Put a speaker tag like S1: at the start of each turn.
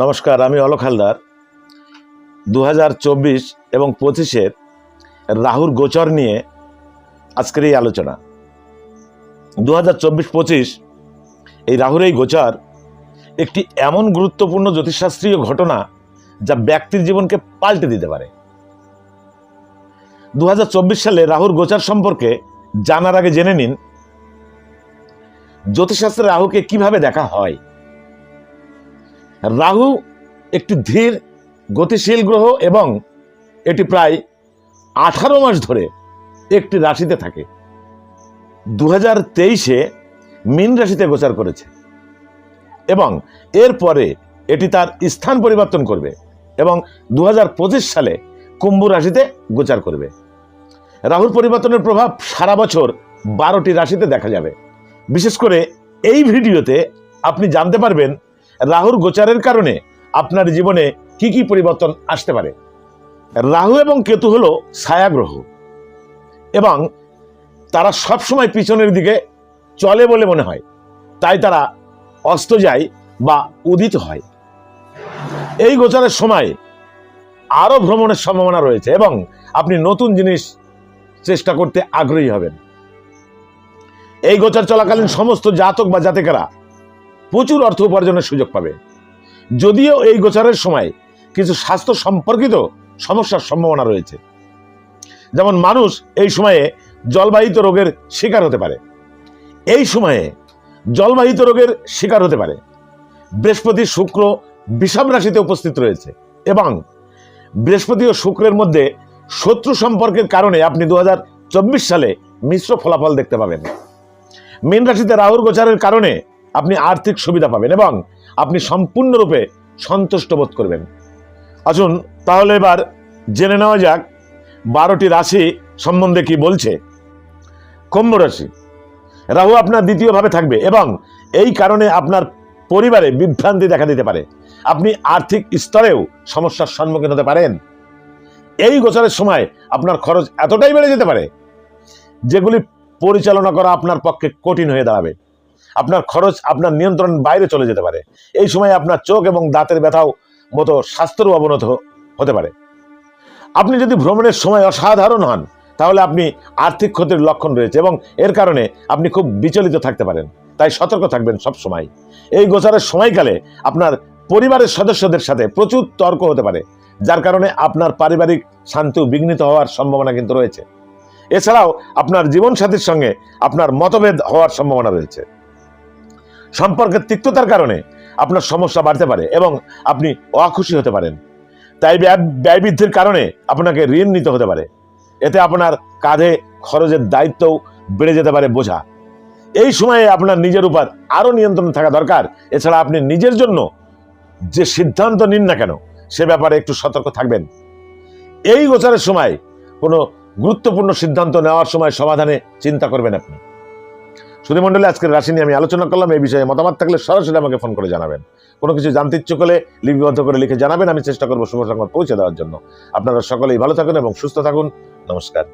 S1: নমস্কার, আমি অলোক হালদার। দু হাজার চব্বিশ এবং পঁচিশের রাহুর গোচর নিয়ে আজকের এই আলোচনা। দু হাজার এই রাহুর এই গোচর একটি এমন গুরুত্বপূর্ণ জ্যোতিষশাস্ত্রীয় ঘটনা যা ব্যক্তির জীবনকে পাল্টে দিতে পারে। দু হাজার চব্বিশ সালে রাহুর গোচর সম্পর্কে জানার আগে জেনে নিন, জ্যোতিষশাস্ত্রে রাহুকে কীভাবে দেখা হয়? রাহু একটি ধীর, গতিশীল গ্রহ এবং এটি প্রায় আঠারো মাস ধরে একটি রাশিতে থাকে। দু হাজার তেইশে মীন রাশিতে গোচার করেছে এবং এরপরে এটি তার স্থান পরিবর্তন করবে এবং দু হাজার পঁচিশ সালে কুম্ভ রাশিতে গোচার করবে। রাহুর পরিবর্তনের প্রভাব সারা বছর বারোটি রাশিতে দেখা যাবে। বিশেষ করে এই ভিডিওতে আপনি জানতে পারবেন রাহুর গোচারের কারণে আপনার জীবনে কি কি পরিবর্তন আসতে পারে? রাহু এবং কেতু হলো ছায়াগ্রহ এবং তারা সবসময় পিছনের দিকে চলে বলে মনে হয়। তাই তারা অস্ত যায় বা উদিত হয়। এই গোচারের সময় আরও ভ্রমণের সম্ভাবনা রয়েছে এবং আপনি নতুন জিনিস চেষ্টা করতে আগ্রহী হবেন। এই গোচার চলাকালীন সমস্ত জাতক বা জাতিকারা প্রচুর অর্থ উপার্জনের সুযোগ পাবে। যদিও এই গোচারের সময় কিছু স্বাস্থ্য সম্পর্কিত সমস্যার সম্ভাবনা রয়েছে। যেমন মানুষ এই সময়ে জলবাহিত রোগের শিকার হতে পারে। এই সময়ে জলবাহিত রোগের শিকার হতে পারে। বৃহস্পতি শুক্র বিষাম রাশিতে উপস্থিত রয়েছে এবং বৃহস্পতি ও শুক্রের মধ্যে শত্রু সম্পর্কের কারণে আপনি দু হাজার চব্বিশ সালে মিশ্র ফলাফল দেখতে পাবেন। মীন রাশিতে রাহুর গোচারের কারণে আপনি আর্থিক সুবিধা পাবেন এবং আপনি সম্পূর্ণরূপে সন্তুষ্ট বোধ করবেন। আসুন, তাহলে এবার জেনে নেওয়া যাক বারোটি রাশি সম্বন্ধে কি বলছে। কুম্ভ রাশি, রাহু আপনার দ্বিতীয়ভাবে থাকবে এবং এই কারণে আপনার পরিবারে বিভ্রান্তি দেখা দিতে পারে। আপনি আর্থিক স্তরেও সমস্যার সম্মুখীন হতে পারেন। এই গোচরের সময় আপনার খরচ এতটাই বেড়ে যেতে পারে, যেগুলি পরিচালনা করা আপনার পক্ষে কঠিন হয়ে দাঁড়াবে। আপনার খরচ, আপনার নিয়ন্ত্রণ বাইরে চলে যেতে পারে। এই সময় আপনার চোখ এবং দাঁতের ব্যথাও মতো স্বাস্থ্যেরও অবনত হতে পারে। আপনি যদি ভ্রমণের সময় অসাধারণ হন, তাহলে আপনি আর্থিক ক্ষতির লক্ষণ রয়েছে এবং এর কারণে আপনি খুব বিচলিত থাকতে পারেন। তাই সতর্ক থাকবেন সব সময়। এই গোচারের সময়কালে আপনার পরিবারের সদস্যদের সাথে প্রচুর তর্ক হতে পারে, যার কারণে আপনার পারিবারিক শান্তিও বিঘ্নিত হওয়ার সম্ভাবনা কিন্তু রয়েছে। এছাড়াও আপনার জীবনসাথীর সঙ্গে আপনার মতভেদ হওয়ার সম্ভাবনা রয়েছে। সম্পর্কের তিক্ততার কারণে আপনার সমস্যা বাড়তে পারে এবং আপনি অখুশি হতে পারেন। তাই ব্যয় বৃদ্ধির কারণে আপনাকে ঋণ নিতে হতে পারে। এতে আপনার কাঁধে খরচের দায়িত্বও বেড়ে যেতে পারে বোঝা। এই সময়ে আপনার নিজের উপর আরও নিয়ন্ত্রণ থাকা দরকার। এছাড়া আপনি নিজের জন্য যে সিদ্ধান্ত নিন না কেন, সে ব্যাপারে একটু সতর্ক থাকবেন। এই গোচারের সময় কোনো গুরুত্বপূর্ণ সিদ্ধান্ত নেওয়ার সময় সমাধানে চিন্তা করবেন আপনি। সুধী মণ্ডলে, আজকের রাশি নিয়ে আমি আলোচনা করলাম। এই বিষয়ে মতামত থাকলে সরাসরি আমাকে ফোন করে জানাবেন। কোনো কিছু জানতে ইচ্ছুক হলে লিপিবদ্ধ করে লিখে জানাবেন। আমি চেষ্টা করব শুভ সংবাদ পৌঁছে দেওয়ার জন্য। আপনারা সকলেই ভালো থাকুন এবং সুস্থ থাকুন। নমস্কার।